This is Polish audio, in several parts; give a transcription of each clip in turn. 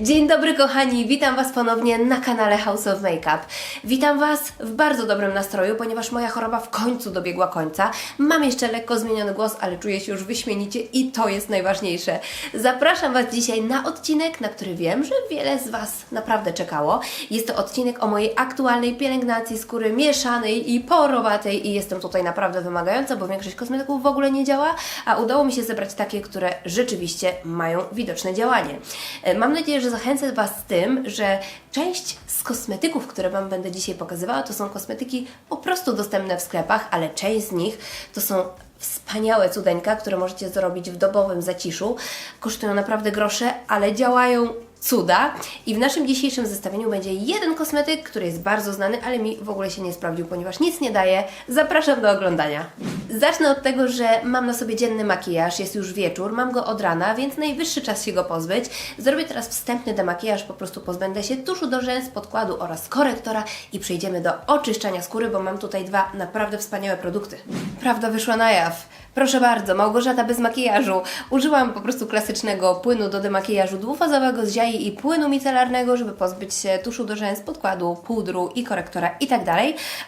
Dzień dobry kochani, witam Was ponownie na kanale House of Makeup. Witam Was w bardzo dobrym nastroju, ponieważ moja choroba w końcu dobiegła końca. Mam jeszcze lekko zmieniony głos, ale czuję się już wyśmienicie i to jest najważniejsze. Zapraszam Was dzisiaj na odcinek, na który wiem, że wiele z Was naprawdę czekało. Jest to odcinek o mojej aktualnej pielęgnacji skóry mieszanej i porowatej i jestem tutaj naprawdę wymagająca, bo większość kosmetyków w ogóle nie działa, a udało mi się zebrać takie, które rzeczywiście mają widoczne działanie. E, Mam nadzieję, że zachęcę Was z tym, że część z kosmetyków, które Wam będę dzisiaj pokazywała, to są kosmetyki po prostu dostępne w sklepach, ale część z nich to są wspaniałe cudeńka, które możecie zrobić w dobowym zaciszu. Kosztują naprawdę grosze, ale działają cuda. I w naszym dzisiejszym zestawieniu będzie jeden kosmetyk, który jest bardzo znany, ale mi w ogóle się nie sprawdził, ponieważ nic nie daje. Zapraszam do oglądania. Zacznę od tego, że mam na sobie dzienny makijaż, jest już wieczór, mam go od rana, więc najwyższy czas się go pozbyć. Zrobię teraz wstępny demakijaż, po prostu pozbędę się tuszu do rzęs, podkładu oraz korektora i przejdziemy do oczyszczania skóry, bo mam tutaj dwa naprawdę wspaniałe produkty. Prawda wyszła na jaw. Proszę bardzo, Małgorzata bez makijażu. Użyłam po prostu klasycznego płynu do demakijażu dwufazowego z ziai i płynu micelarnego, żeby pozbyć się tuszu do rzęs, podkładu, pudru i korektora i tak.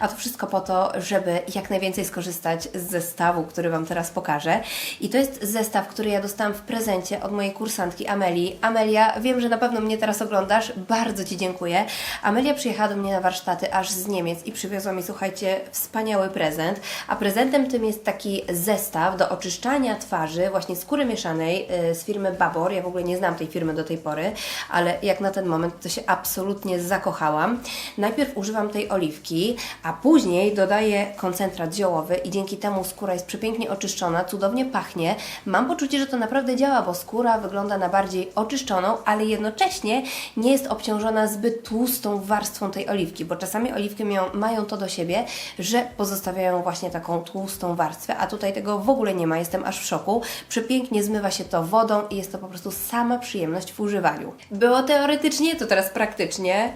A to wszystko po to, żeby jak najwięcej skorzystać z zestawu, który Wam teraz pokażę. I to jest zestaw, który ja dostałam w prezencie od mojej kursantki Amelii. Amelia, wiem, że na pewno mnie teraz oglądasz, bardzo Ci dziękuję. Amelia przyjechała do mnie na warsztaty aż z Niemiec i przywiozła mi, słuchajcie, wspaniały prezent. A prezentem tym jest taki zestaw do oczyszczania twarzy, właśnie skóry mieszanej y, z firmy Babor. Ja w ogóle nie znam tej firmy do tej pory, ale jak na ten moment to się absolutnie zakochałam. Najpierw używam tej oliwki, a później dodaję koncentrat ziołowy i dzięki temu skóra jest przepięknie oczyszczona, cudownie pachnie. Mam poczucie, że to naprawdę działa, bo skóra wygląda na bardziej oczyszczoną, ale jednocześnie nie jest obciążona zbyt tłustą warstwą tej oliwki, bo czasami oliwki mają to do siebie, że pozostawiają właśnie taką tłustą warstwę, a tutaj tego w ogóle nie ma, jestem aż w szoku. Przepięknie zmywa się to wodą i jest to po prostu sama przyjemność w używaniu. Było teoretycznie, to teraz praktycznie.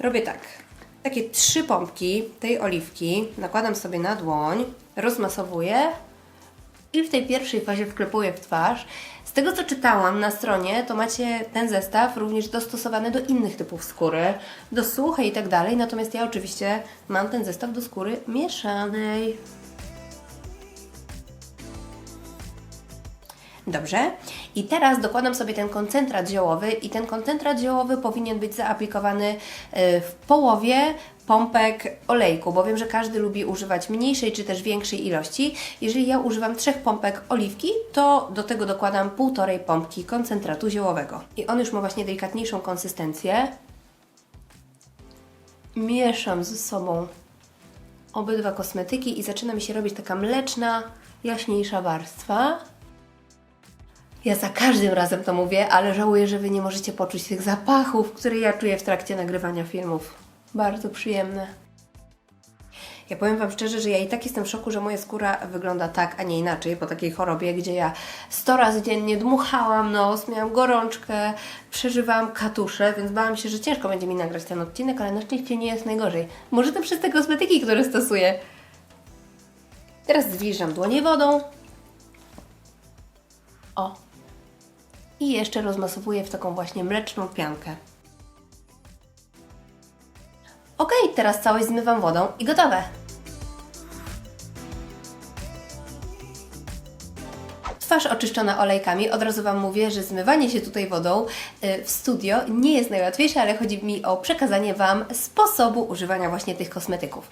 Robię tak. Takie trzy pompki tej oliwki nakładam sobie na dłoń, rozmasowuję i w tej pierwszej fazie wklepuję w twarz. Z tego co czytałam na stronie, to macie ten zestaw również dostosowany do innych typów skóry, do suchej i tak dalej, natomiast ja oczywiście mam ten zestaw do skóry mieszanej. Dobrze. I teraz dokładam sobie ten koncentrat ziołowy i ten koncentrat ziołowy powinien być zaaplikowany y, w połowie pompek olejku, bo wiem, że każdy lubi używać mniejszej czy też większej ilości. Jeżeli ja używam trzech pompek oliwki, to do tego dokładam półtorej pompki koncentratu ziołowego. I on już ma właśnie delikatniejszą konsystencję. Mieszam ze sobą obydwa kosmetyki i zaczyna mi się robić taka mleczna, jaśniejsza warstwa. Ja za każdym razem to mówię, ale żałuję, że Wy nie możecie poczuć tych zapachów, które ja czuję w trakcie nagrywania filmów. Bardzo przyjemne. Ja powiem Wam szczerze, że ja i tak jestem w szoku, że moja skóra wygląda tak, a nie inaczej po takiej chorobie, gdzie ja 100 razy dziennie dmuchałam nos, miałam gorączkę, przeżywałam katusze, więc bałam się, że ciężko będzie mi nagrać ten odcinek, ale na szczęście nie jest najgorzej. Może to przez te kosmetyki, które stosuję. Teraz zwilżam dłonie wodą. O, i jeszcze rozmasowuję w taką właśnie mleczną piankę. Ok, teraz całość zmywam wodą i gotowe. Twarz oczyszczona olejkami. Od razu Wam mówię, że zmywanie się tutaj wodą y, w studio nie jest najłatwiejsze, ale chodzi mi o przekazanie Wam sposobu używania właśnie tych kosmetyków.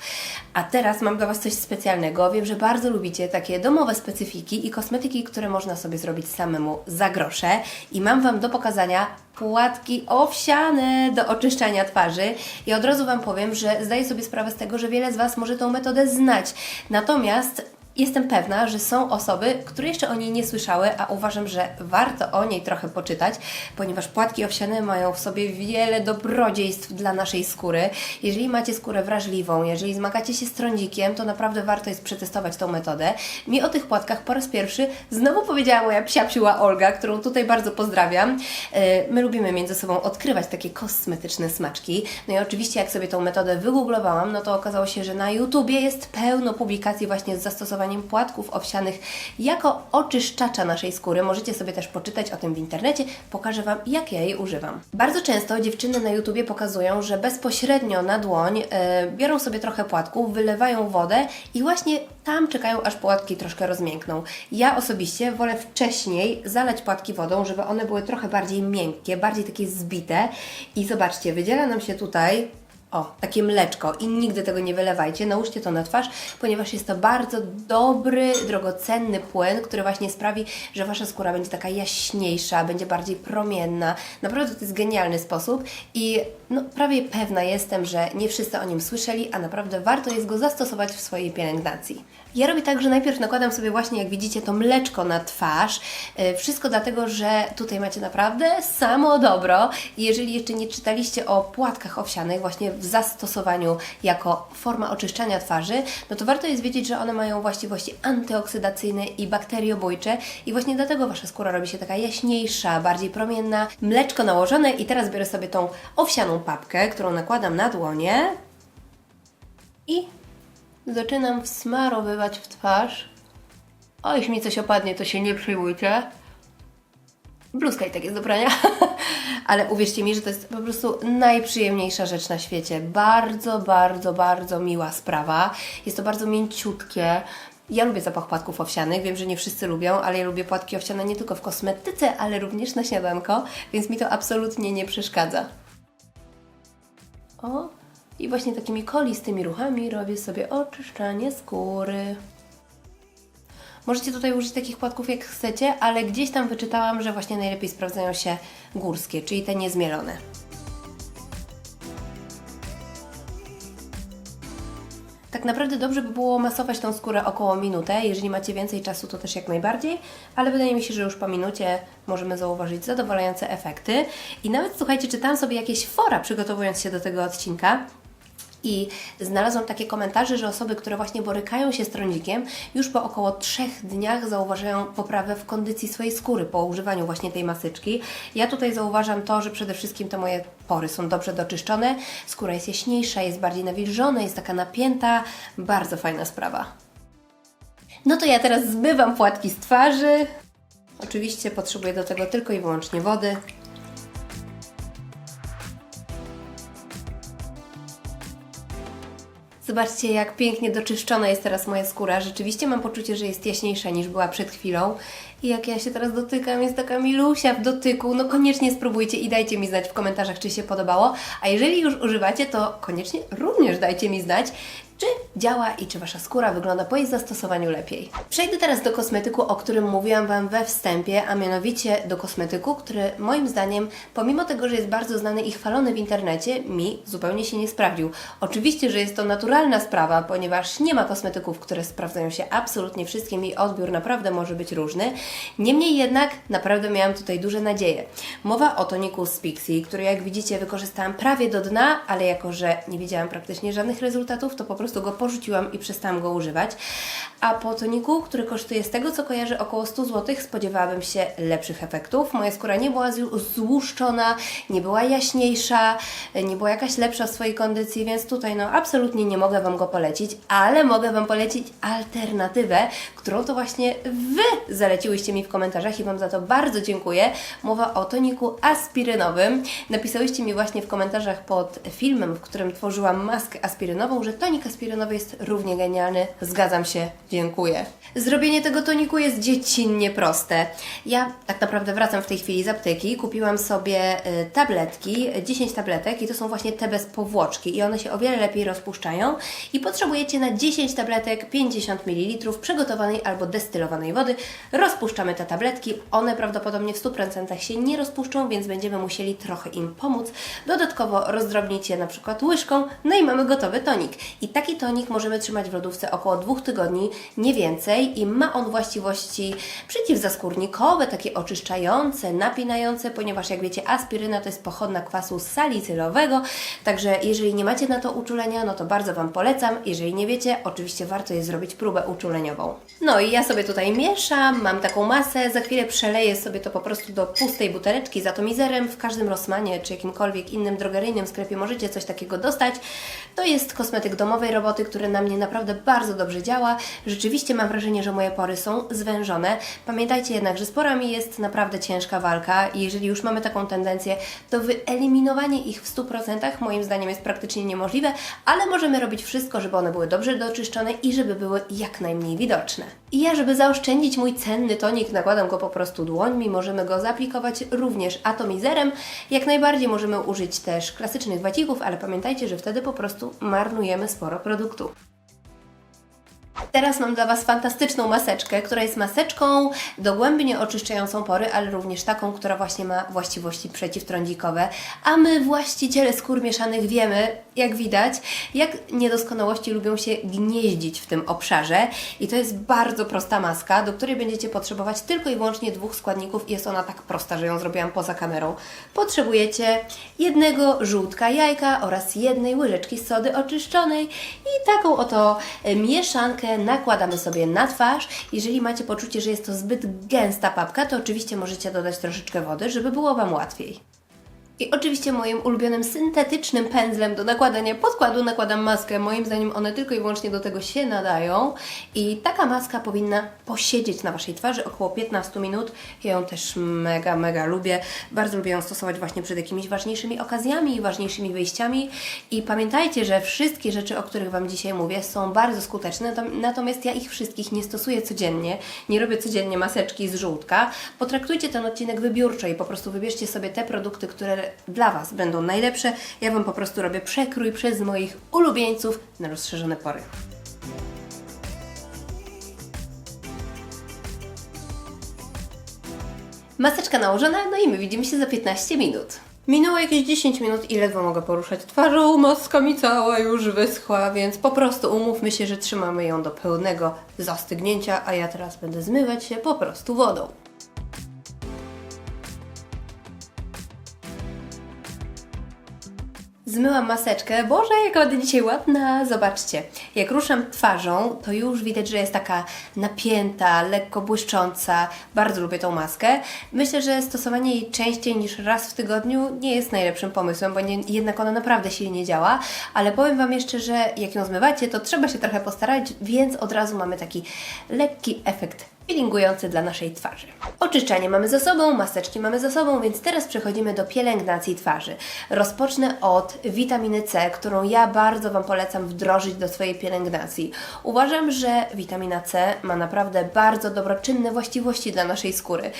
A teraz mam dla Was coś specjalnego. Wiem, że bardzo lubicie takie domowe specyfiki i kosmetyki, które można sobie zrobić samemu za grosze. I mam Wam do pokazania płatki owsiane do oczyszczania twarzy. I od razu Wam powiem, że zdaję sobie sprawę z tego, że wiele z Was może tą metodę znać. Natomiast Jestem pewna, że są osoby, które jeszcze o niej nie słyszały, a uważam, że warto o niej trochę poczytać, ponieważ płatki owsiane mają w sobie wiele dobrodziejstw dla naszej skóry. Jeżeli macie skórę wrażliwą, jeżeli zmagacie się z trądzikiem, to naprawdę warto jest przetestować tą metodę. Mi o tych płatkach po raz pierwszy znowu powiedziała moja psia psiła Olga, którą tutaj bardzo pozdrawiam. E, My lubimy między sobą odkrywać takie kosmetyczne smaczki. No i oczywiście jak sobie tą metodę wygooglowałam, no to okazało się, że na YouTubie jest pełno publikacji właśnie z zastosowaniem zastosowaniem płatków owsianych jako oczyszczacza naszej skóry. Możecie sobie też poczytać o tym w internecie. Pokażę Wam, jak ja jej używam. Bardzo często dziewczyny na YouTubie pokazują, że bezpośrednio na dłoń e, biorą sobie trochę płatków, wylewają wodę i właśnie tam czekają, aż płatki troszkę rozmiękną. Ja osobiście wolę wcześniej zalać płatki wodą, żeby one były trochę bardziej miękkie, bardziej takie zbite. I zobaczcie, wydziela nam się tutaj o, takie mleczko i nigdy tego nie wylewajcie, nałóżcie to na twarz, ponieważ jest to bardzo dobry, drogocenny płyn, który właśnie sprawi, że Wasza skóra będzie taka jaśniejsza, będzie bardziej promienna. Naprawdę to jest genialny sposób i no, prawie pewna jestem, że nie wszyscy o nim słyszeli, a naprawdę warto jest go zastosować w swojej pielęgnacji. Ja robię tak, że najpierw nakładam sobie właśnie, jak widzicie, to mleczko na twarz. Yy, Wszystko dlatego, że tutaj macie naprawdę samo dobro. Jeżeli jeszcze nie czytaliście o płatkach owsianych, właśnie w zastosowaniu jako forma oczyszczania twarzy, no to warto jest wiedzieć, że one mają właściwości antyoksydacyjne i bakteriobójcze i właśnie dlatego Wasza skóra robi się taka jaśniejsza, bardziej promienna. Mleczko nałożone i teraz biorę sobie tą owsianą papkę, którą nakładam na dłonie i zaczynam wsmarowywać w twarz. O, jeśli mi coś opadnie, to się nie przejmujcie. Bluzka i tak jest do prania. Ale uwierzcie mi, że to jest po prostu najprzyjemniejsza rzecz na świecie. Bardzo, bardzo, bardzo miła sprawa. Jest to bardzo mięciutkie. Ja lubię zapach płatków owsianych. Wiem, że nie wszyscy lubią, ale ja lubię płatki owsiane nie tylko w kosmetyce, ale również na śniadanko, więc mi to absolutnie nie przeszkadza. O, i właśnie takimi kolistymi ruchami robię sobie oczyszczanie skóry. Możecie tutaj użyć takich płatków jak chcecie, ale gdzieś tam wyczytałam, że właśnie najlepiej sprawdzają się górskie, czyli te niezmielone. Tak naprawdę dobrze by było masować tą skórę około minutę. Jeżeli macie więcej czasu, to też jak najbardziej, ale wydaje mi się, że już po minucie możemy zauważyć zadowalające efekty. I nawet słuchajcie, czytałam sobie jakieś fora przygotowując się do tego odcinka. I znalazłam takie komentarze, że osoby, które właśnie borykają się z trądzikiem, już po około trzech dniach zauważają poprawę w kondycji swojej skóry po używaniu właśnie tej maseczki. Ja tutaj zauważam to, że przede wszystkim te moje pory są dobrze doczyszczone, skóra jest jaśniejsza, jest bardziej nawilżona, jest taka napięta. Bardzo fajna sprawa. No to ja teraz zbywam płatki z twarzy. Oczywiście potrzebuję do tego tylko i wyłącznie wody. Zobaczcie, jak pięknie doczyszczona jest teraz moja skóra. Rzeczywiście mam poczucie, że jest jaśniejsza niż była przed chwilą. I jak ja się teraz dotykam, jest taka milusia w dotyku. No koniecznie spróbujcie i dajcie mi znać w komentarzach, czy się podobało. A jeżeli już używacie, to koniecznie również dajcie mi znać, czy działa i czy Wasza skóra wygląda po jej zastosowaniu lepiej. Przejdę teraz do kosmetyku, o którym mówiłam Wam we wstępie, a mianowicie do kosmetyku, który moim zdaniem, pomimo tego, że jest bardzo znany i chwalony w internecie, mi zupełnie się nie sprawdził. Oczywiście, że jest to naturalna sprawa, ponieważ nie ma kosmetyków, które sprawdzają się absolutnie wszystkim i odbiór naprawdę może być różny. Niemniej jednak naprawdę miałam tutaj duże nadzieje. Mowa o toniku z Pixie, który jak widzicie wykorzystałam prawie do dna, ale jako, że nie widziałam praktycznie żadnych rezultatów, to po prostu go porzuciłam i przestałam go używać. A po toniku, który kosztuje z tego co kojarzę około 100 zł, spodziewałabym się lepszych efektów. Moja skóra nie była złuszczona, nie była jaśniejsza, nie była jakaś lepsza w swojej kondycji, więc tutaj no absolutnie nie mogę Wam go polecić, ale mogę Wam polecić alternatywę, którą to właśnie Wy zaleciłyście mi w komentarzach i Wam za to bardzo dziękuję. Mowa o toniku aspirynowym. Napisałyście mi właśnie w komentarzach pod filmem, w którym tworzyłam maskę aspirynową, że tonik aspirynowy jest równie genialny. Zgadzam się, dziękuję. Zrobienie tego toniku jest dziecinnie proste. Ja tak naprawdę wracam w tej chwili z apteki, kupiłam sobie y, tabletki, 10 tabletek i to są właśnie te bez powłoczki i one się o wiele lepiej rozpuszczają i potrzebujecie na 10 tabletek 50 ml przygotowanej albo destylowanej wody. Rozpuszczamy te tabletki, one prawdopodobnie w 100% się nie rozpuszczą, więc będziemy musieli trochę im pomóc. Dodatkowo rozdrobnić je na przykład łyżką, no i mamy gotowy tonik. I taki tonik możemy trzymać w lodówce około 2 tygodni, nie więcej i ma on właściwości przeciwzaskórnikowe, takie oczyszczające, napinające, ponieważ jak wiecie aspiryna to jest pochodna kwasu salicylowego, także jeżeli nie macie na to uczulenia, no to bardzo Wam polecam. Jeżeli nie wiecie, oczywiście warto jest zrobić próbę uczuleniową. No i ja sobie tutaj mieszam, mam taką masę, za chwilę przeleję sobie to po prostu do pustej buteleczki z atomizerem. W każdym Rossmanie czy jakimkolwiek innym drogeryjnym sklepie możecie coś takiego dostać. To jest kosmetyk świetnej roboty, który na mnie naprawdę bardzo dobrze działa. Rzeczywiście mam wrażenie, że moje pory są zwężone. Pamiętajcie jednak, że z porami jest naprawdę ciężka walka i jeżeli już mamy taką tendencję, to wyeliminowanie ich w 100% moim zdaniem jest praktycznie niemożliwe, ale możemy robić wszystko, żeby one były dobrze doczyszczone i żeby były jak najmniej widoczne. I ja, żeby zaoszczędzić mój cenny tonik, nakładam go po prostu dłońmi, możemy go zaaplikować również atomizerem. Jak najbardziej możemy użyć też klasycznych wacików, ale pamiętajcie, że wtedy po prostu marnujemy sporo produktu. Teraz mam dla Was fantastyczną maseczkę, która jest maseczką dogłębnie oczyszczającą pory, ale również taką, która właśnie ma właściwości przeciwtrądzikowe. A my, właściciele skór mieszanych, wiemy, jak widać, jak niedoskonałości lubią się gnieździć w tym obszarze. I to jest bardzo prosta maska, do której będziecie potrzebować tylko i wyłącznie dwóch składników. Jest ona tak prosta, że ją zrobiłam poza kamerą. Potrzebujecie jednego żółtka jajka oraz jednej łyżeczki sody oczyszczonej i taką oto mieszankę nakładamy sobie na twarz. Jeżeli macie poczucie, że jest to zbyt gęsta papka, to oczywiście możecie dodać troszeczkę wody, żeby było Wam łatwiej. I oczywiście moim ulubionym syntetycznym pędzlem do nakładania podkładu nakładam maskę. Moim zdaniem one tylko i wyłącznie do tego się nadają. I taka maska powinna posiedzieć na Waszej twarzy około 15 minut. Ja ją też mega, mega lubię. Bardzo lubię ją stosować właśnie przed jakimiś ważniejszymi okazjami i ważniejszymi wyjściami. I pamiętajcie, że wszystkie rzeczy, o których Wam dzisiaj mówię, są bardzo skuteczne. Natom- Natomiast ja ich wszystkich nie stosuję codziennie. Nie robię codziennie maseczki z żółtka. Potraktujcie ten odcinek wybiórczo i po prostu wybierzcie sobie te produkty, które dla Was będą najlepsze. Ja Wam po prostu robię przekrój przez moich ulubieńców na rozszerzone pory. Maseczka nałożona, no i my widzimy się za 15 minut. Minęło jakieś 10 minut i ledwo mogę poruszać twarzą, maska mi cała już wyschła, więc po prostu umówmy się, że trzymamy ją do pełnego zastygnięcia, a ja teraz będę zmywać się po prostu wodą. Zmyłam maseczkę. Boże, jaka będę dzisiaj ładna! Zobaczcie, jak ruszam twarzą, to już widać, że jest taka napięta, lekko błyszcząca. Bardzo lubię tą maskę. Myślę, że stosowanie jej częściej niż raz w tygodniu nie jest najlepszym pomysłem, bo nie, jednak ona naprawdę silnie działa. Ale powiem Wam jeszcze, że jak ją zmywacie, to trzeba się trochę postarać, więc od razu mamy taki lekki efekt peelingujący dla naszej twarzy. Oczyszczanie mamy za sobą, maseczki mamy za sobą, więc teraz przechodzimy do pielęgnacji twarzy. Rozpocznę od witaminy C, którą ja bardzo Wam polecam wdrożyć do swojej pielęgnacji. Uważam, że witamina C ma naprawdę bardzo dobroczynne właściwości dla naszej skóry.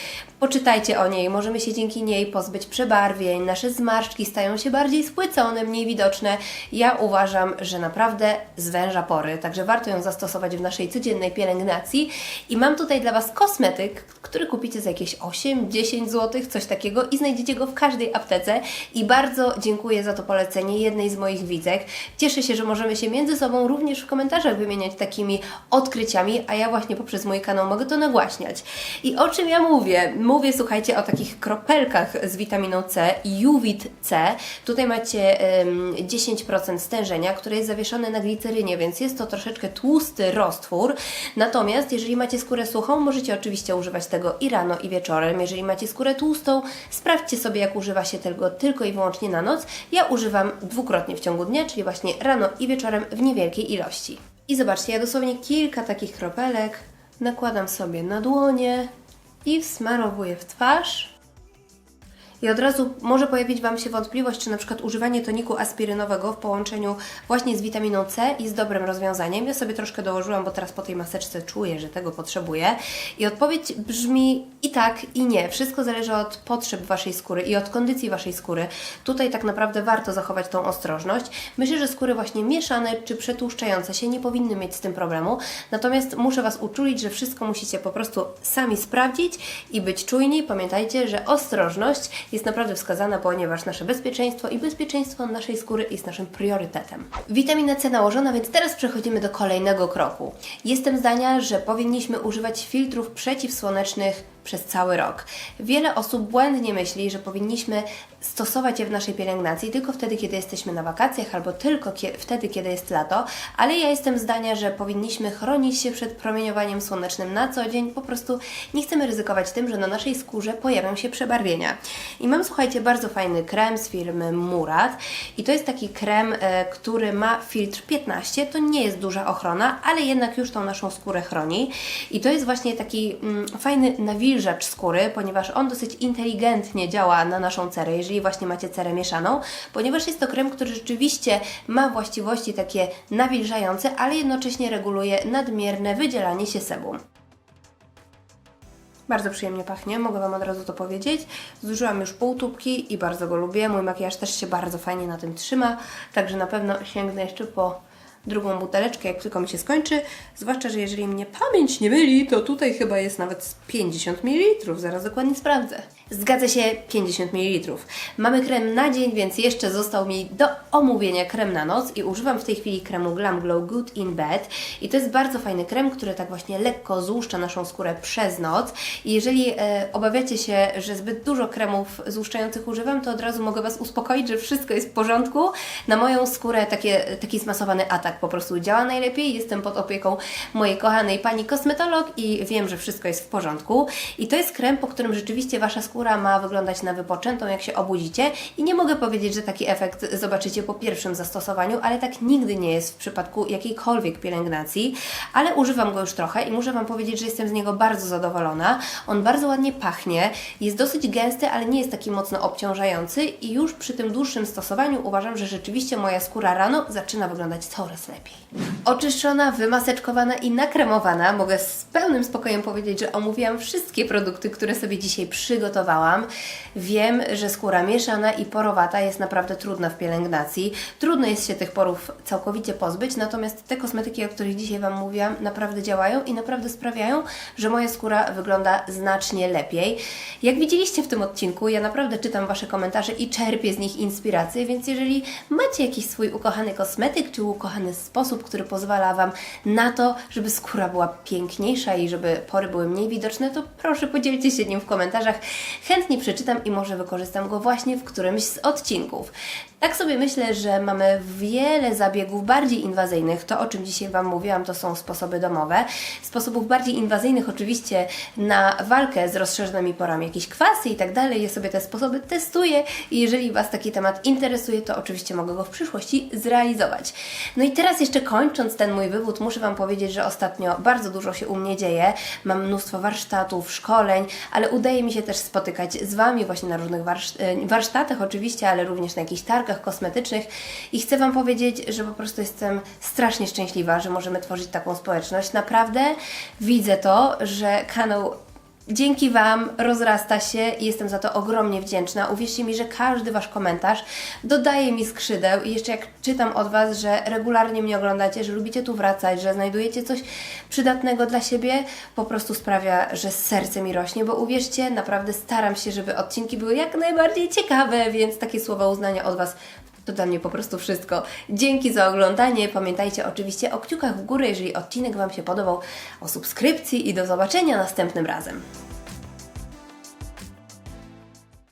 Poczytajcie o niej, możemy się dzięki niej pozbyć przebarwień, nasze zmarszczki stają się bardziej spłycone, mniej widoczne. Ja uważam, że naprawdę zwęża pory, także warto ją zastosować w naszej codziennej pielęgnacji. I mam tutaj dla Was kosmetyk, który kupicie za jakieś 8-10 zł, coś takiego i znajdziecie go w każdej aptece. I bardzo dziękuję za to polecenie jednej z moich widzek. Cieszę się, że możemy się między sobą również w komentarzach wymieniać takimi odkryciami, a ja właśnie poprzez mój kanał mogę to nagłaśniać. I o czym ja mówię? Mówię, słuchajcie, o takich kropelkach z witaminą C, Juvit C. Tutaj macie ym, 10% stężenia, które jest zawieszone na glicerynie, więc jest to troszeczkę tłusty roztwór. Natomiast jeżeli macie skórę suchą, możecie oczywiście używać tego i rano, i wieczorem. Jeżeli macie skórę tłustą, sprawdźcie sobie, jak używa się tego tylko i wyłącznie na noc. Ja używam dwukrotnie w ciągu dnia, czyli właśnie rano i wieczorem w niewielkiej ilości. I zobaczcie, ja dosłownie kilka takich kropelek nakładam sobie na dłonie i wsmarowuję w twarz. I od razu może pojawić Wam się wątpliwość, czy na przykład używanie toniku aspirynowego w połączeniu właśnie z witaminą C jest dobrym rozwiązaniem. Ja sobie troszkę dołożyłam, bo teraz po tej maseczce czuję, że tego potrzebuję. I odpowiedź brzmi i tak, i nie. Wszystko zależy od potrzeb Waszej skóry i od kondycji Waszej skóry. Tutaj tak naprawdę warto zachować tą ostrożność. Myślę, że skóry właśnie mieszane czy przetłuszczające się nie powinny mieć z tym problemu. Natomiast muszę Was uczulić, że wszystko musicie po prostu sami sprawdzić i być czujni. Pamiętajcie, że ostrożność jest naprawdę wskazana, ponieważ nasze bezpieczeństwo i bezpieczeństwo naszej skóry jest naszym priorytetem. Witamina C nałożona, więc teraz przechodzimy do kolejnego kroku. Jestem zdania, że powinniśmy używać filtrów przeciwsłonecznych przez cały rok. Wiele osób błędnie myśli, że powinniśmy stosować je w naszej pielęgnacji tylko wtedy, kiedy jesteśmy na wakacjach albo tylko kie- wtedy, kiedy jest lato, ale ja jestem zdania, że powinniśmy chronić się przed promieniowaniem słonecznym na co dzień. Po prostu nie chcemy ryzykować tym, że na naszej skórze pojawią się przebarwienia. I mam, słuchajcie, bardzo fajny krem z firmy Murat i to jest taki krem, e, który ma filtr 15. To nie jest duża ochrona, ale jednak już tą naszą skórę chroni. I to jest właśnie taki mm, fajny nawilżacz skóry, ponieważ on dosyć inteligentnie działa na naszą cerę, jeżeli właśnie macie cerę mieszaną, ponieważ jest to krem, który rzeczywiście ma właściwości takie nawilżające, ale jednocześnie reguluje nadmierne wydzielanie się sebum. Bardzo przyjemnie pachnie, mogę Wam od razu to powiedzieć. Zużyłam już pół tubki i bardzo go lubię. Mój makijaż też się bardzo fajnie na tym trzyma, także na pewno sięgnę jeszcze po drugą buteleczkę, jak tylko mi się skończy. Zwłaszcza, że jeżeli mnie pamięć nie myli, to tutaj chyba jest nawet z 50 ml. Zaraz dokładnie sprawdzę. Zgadza się, 50 ml. Mamy krem na dzień, więc jeszcze został mi do omówienia krem na noc i używam w tej chwili kremu Glam Glow Good in Bed i to jest bardzo fajny krem, który tak właśnie lekko złuszcza naszą skórę przez noc i jeżeli e, obawiacie się, że zbyt dużo kremów złuszczających używam, to od razu mogę Was uspokoić, że wszystko jest w porządku. Na moją skórę takie, taki zmasowany atak po prostu działa najlepiej. Jestem pod opieką mojej kochanej pani kosmetolog i wiem, że wszystko jest w porządku. I to jest krem, po którym rzeczywiście Wasza skóra ma wyglądać na wypoczętą, jak się obudzicie. I nie mogę powiedzieć, że taki efekt zobaczycie po pierwszym zastosowaniu, ale tak nigdy nie jest w przypadku jakiejkolwiek pielęgnacji. Ale używam go już trochę i muszę Wam powiedzieć, że jestem z niego bardzo zadowolona. On bardzo ładnie pachnie, jest dosyć gęsty, ale nie jest taki mocno obciążający i już przy tym dłuższym stosowaniu uważam, że rzeczywiście moja skóra rano zaczyna wyglądać coraz lepiej. Oczyszczona, wymaseczkowana i nakremowana, mogę z pełnym spokojem powiedzieć, że omówiłam wszystkie produkty, które sobie dzisiaj przygotowałam. Wiem, że skóra mieszana i porowata jest naprawdę trudna w pielęgnacji. Trudno jest się tych porów całkowicie pozbyć, natomiast te kosmetyki, o których dzisiaj Wam mówiłam, naprawdę działają i naprawdę sprawiają, że moja skóra wygląda znacznie lepiej. Jak widzieliście w tym odcinku, ja naprawdę czytam Wasze komentarze i czerpię z nich inspirację, więc jeżeli macie jakiś swój ukochany kosmetyk czy ukochany sposób, który pozwala Wam na to, żeby skóra była piękniejsza i żeby pory były mniej widoczne, to proszę podzielcie się nim w komentarzach. Chętnie przeczytam i może wykorzystam go właśnie w którymś z odcinków. Tak sobie myślę, że mamy wiele zabiegów bardziej inwazyjnych. To, o czym dzisiaj Wam mówiłam, to są sposoby domowe. Sposobów bardziej inwazyjnych oczywiście na walkę z rozszerzonymi porami, jakieś kwasy i tak dalej. Ja sobie te sposoby testuję i jeżeli Was taki temat interesuje, to oczywiście mogę go w przyszłości zrealizować. No i teraz jeszcze kończąc ten mój wywód, muszę Wam powiedzieć, że ostatnio bardzo dużo się u mnie dzieje. Mam mnóstwo warsztatów, szkoleń, ale udaje mi się też spotykać z Wami właśnie na różnych e, warsztatach oczywiście, ale również na jakichś targach kosmetycznych i chcę Wam powiedzieć, że po prostu jestem strasznie szczęśliwa, że możemy tworzyć taką społeczność. Naprawdę widzę to, że kanał Dzięki Wam rozrasta się i jestem za to ogromnie wdzięczna. Uwierzcie mi, że każdy Wasz komentarz dodaje mi skrzydeł i jeszcze jak czytam od Was, że regularnie mnie oglądacie, że lubicie tu wracać, że znajdujecie coś przydatnego dla siebie, po prostu sprawia, że serce mi rośnie, bo uwierzcie, naprawdę staram się, żeby odcinki były jak najbardziej ciekawe, więc takie słowa uznania od Was to dla mnie po prostu wszystko. Dzięki za oglądanie. Pamiętajcie oczywiście o kciukach w górę, jeżeli odcinek Wam się podobał, o subskrypcji i do zobaczenia następnym razem.